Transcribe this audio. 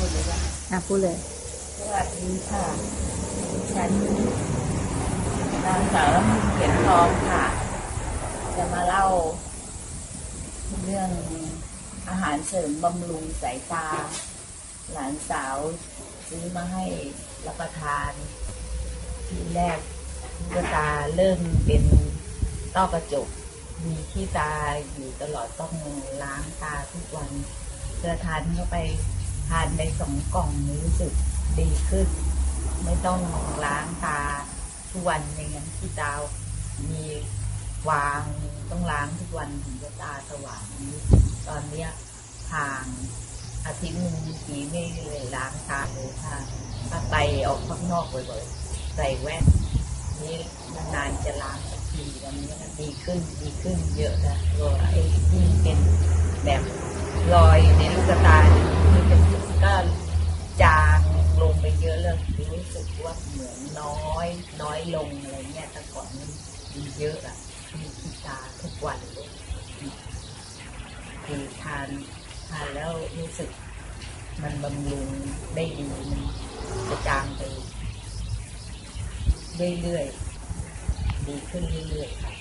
พูดเลยว่าอะพูดเลย สวัสดีค่ะฉันนางสาวลำพึงเขียนทองค่ะ จะมาเล่า เรื่องอาหารเสริมบำรุงสายตา หลานสาวซื้อมาให้รับประทาน ทีแรกลูกตาเริ่มเป็นต้อกระจก มีขี้ตาอยู่ตลอดต้องล้างตาทุกวันเพื่อทานเข้าไป ทานไปสองกล่องรู้สึกดีขึ้น ไม่ต้องล้างตาทุกวันอย่างนั้นขี้ตามีวางต้องล้างทุกวันถึงจะตาสว่างนี้ตอนเนี้ยทางอาทิตย์หนึ่งทีไม่เลยล้างตาเลยค่ะถ้าไปออกข้างนอกบ่อยๆใส่แว่นนี่นานๆจะล้างสักทีวันนี้ก็ดีขึ้นดีขึ้นเยอะนะรอยไอ้ที่เป็นแบบรอยในลูกตาเนี่ยะรู้สึกว่าเหมือนน้อย น้อยลงอะไรเงี้ยแต่ก่อนมันมีเยอะอะมีที่ตาทุกวันเลยคือทานทานแล้วรู้สึกมันบำรุงได้ดีมันจะจางไปเรื่อยๆดีขึ้นเรื่อยๆค่ะ